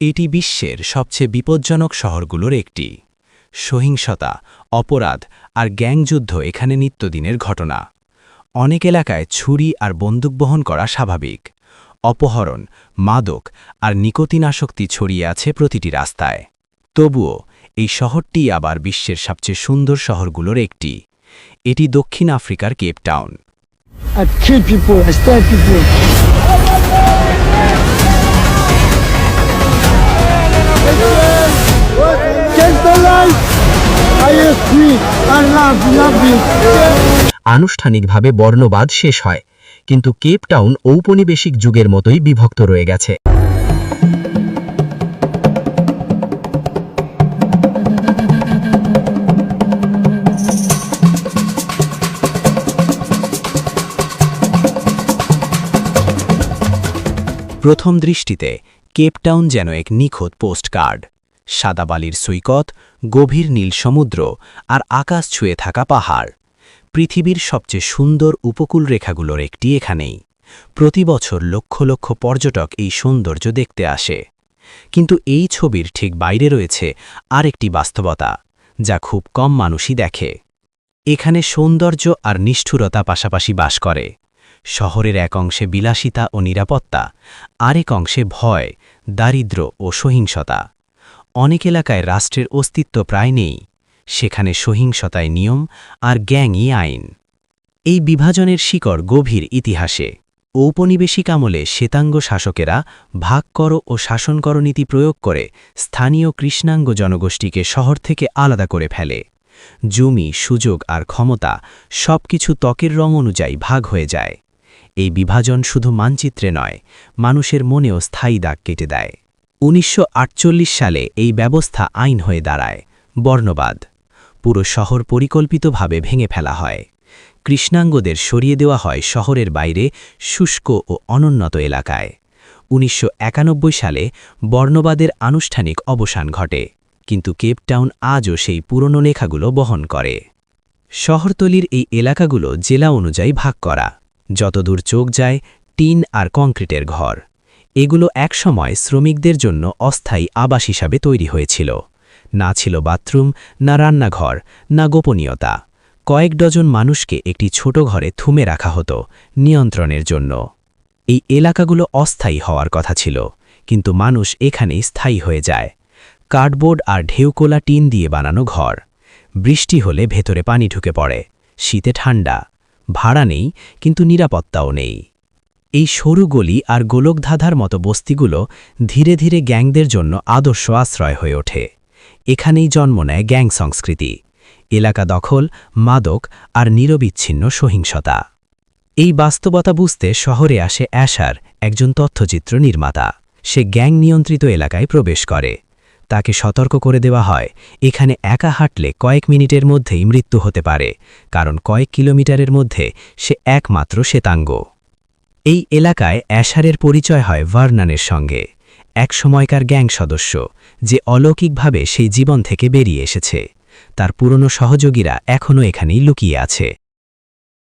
এটি বিশ্বের সবচেয়ে বিপজ্জনক শহরগুলোর একটি। সহিংসতা, অপরাধ আর গ্যাংযুদ্ধ এখানে নিত্যদিনের ঘটনা। অনেক এলাকায় ছুরি আর বন্দুক বহন করা স্বাভাবিক। অপহরণ, মাদক আর নিকোতিনাসক্তি ছড়িয়ে আছে প্রতিটি রাস্তায়। তবুও এই শহরটি আবার বিশ্বের সবচেয়ে সুন্দর শহরগুলোর একটি। এটি দক্ষিণ আফ্রিকার কেপ আনুষ্ঠানিকভাবে বর্ণবাদ শেষ হয়, কিন্তু কেপ টাউন ঔপনিবেশিক যুগের মতোই বিভক্ত রয়ে গেছে। প্রথম দৃষ্টিতে কেপটাউন যেন এক নিখুঁত পোস্টকার্ড। সাদা বালির সৈকত, গভীর নীল সমুদ্র আর আকাশ ছুঁয়ে থাকা পাহাড়। পৃথিবীর সবচেয়ে সুন্দর উপকূল রেখাগুলোর একটি এখানেই। প্রতি বছর লক্ষ লক্ষ পর্যটক এই সৌন্দর্য দেখতে আসে। কিন্তু এই ছবির ঠিক বাইরে রয়েছে আরেকটি বাস্তবতা, যা খুব কম মানুষই দেখে। এখানে সৌন্দর্য আর নিষ্ঠুরতা পাশাপাশি বাস করে। শহরের এক অংশে বিলাসিতা ও নিরাপত্তা, আরেক অংশে ভয়, দারিদ্র্য ও সহিংসতা। অনেক এলাকায় রাষ্ট্রের অস্তিত্ব প্রায় নেই। সেখানে সহিংসতায় নিয়ম আর গ্যাংই আইন। এই বিভাজনের শিকড় গভীর ইতিহাসে। ঔপনিবেশিক আমলে শ্বেতাঙ্গ শাসকেরা ভাগ কর ও শাসন নীতি প্রয়োগ করে স্থানীয় কৃষ্ণাঙ্গ জনগোষ্ঠীকে শহর থেকে আলাদা করে ফেলে। জমি, সুযোগ আর ক্ষমতা সবকিছু ত্বকের রং অনুযায়ী ভাগ হয়ে যায়। এই বিভাজন শুধু মানচিত্রে নয়, মানুষের মনেও স্থায়ী দাগ কেটে দেয়। উনিশশো আটচল্লিশ সালে এই ব্যবস্থা আইন হয়ে দাঁড়ায়। বর্ণবাদ। পুরো শহর পরিকল্পিতভাবে ভেঙে ফেলা হয়। কৃষ্ণাঙ্গদের সরিয়ে দেওয়া হয় শহরের বাইরে, শুষ্ক ও অনুন্নত এলাকায়। উনিশশো একানব্বই সালে বর্ণবাদের আনুষ্ঠানিক অবসান ঘটে, কিন্তু কেপটাউন আজও সেই পুরনো লেখাগুলো বহন করে। শহরতলির এই এলাকাগুলো জেলা অনুযায়ী ভাগ করা। যতদূর চোখ যায়, টিন আর কংক্রিটের ঘর। এগুলো একসময় শ্রমিকদের জন্য অস্থায়ী আবাস হিসাবে তৈরি হয়েছিল। না ছিল বাথরুম, না রান্নাঘর, না গোপনীয়তা। কয়েক ডজন মানুষকে একটি ছোট ঘরে থুমে রাখা হতো নিয়ন্ত্রণের জন্য। এই এলাকাগুলো অস্থায়ী হওয়ার কথা ছিল, কিন্তু মানুষ এখানেই স্থায়ী হয়ে যায়। কার্ডবোর্ড আর ঢেউকোলা টিন দিয়ে বানানো ঘর। বৃষ্টি হলে ভেতরে পানি ঢুকে পড়ে, শীতে ঠান্ডা। ভাড়া নেই, কিন্তু নিরাপত্তাও নেই। এই সরু গলি আর গোলকধাঁধার মতো বস্তিগুলো ধীরে ধীরে গ্যাংদের জন্য আদর্শ আশ্রয় হয়ে ওঠে। এখানেই জন্ম নেয় গ্যাং সংস্কৃতি। এলাকা দখল, মাদক আর নিরবিচ্ছিন্ন সহিংসতা। এই বাস্তবতা বুঝতে শহরে আসে অ্যাশার, একজন তথ্যচিত্র নির্মাতা। সে গ্যাং নিয়ন্ত্রিত এলাকায় প্রবেশ করে। তাকে সতর্ক করে দেওয়া হয়, এখানে একা হাঁটলে কয়েক মিনিটের মধ্যেই মৃত্যু হতে পারে, কারণ কয়েক কিলোমিটারের মধ্যে সে একমাত্র শ্বেতাঙ্গ। এই এলাকায় অ্যাশারের পরিচয় হয় ভার্নানের সঙ্গে, এক সময়কার গ্যাং সদস্য, যে অলৌকিকভাবে সেই জীবন থেকে বেরিয়ে এসেছে। তার পুরনো সহযোগীরা এখনও এখানেই লুকিয়ে আছে।